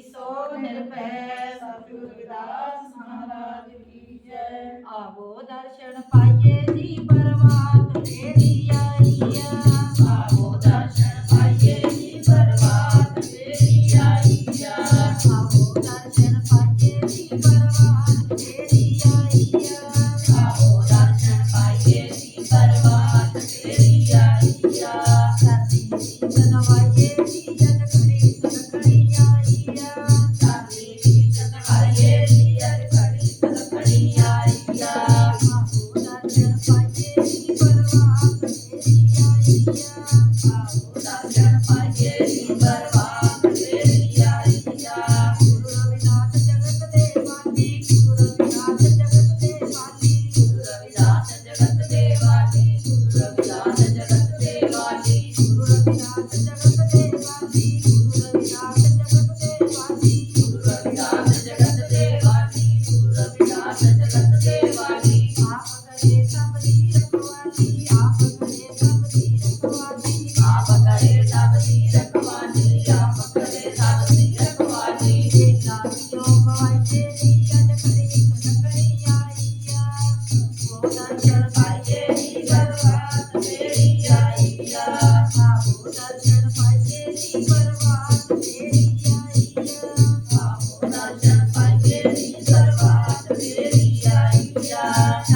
ਸੋ ਨਿਰਭੈ ਸਤਿਗੁਰ ਰਵਿਦਾਸ ਮਹਾਰਾਜ ਕੀ ਜੈ। ਆਵੋ ਦਰਸ਼ਨ ਪਾਈਏ ਜੀ ਪਰਮਾਤ ਤੇਰੀ I did. Tchau.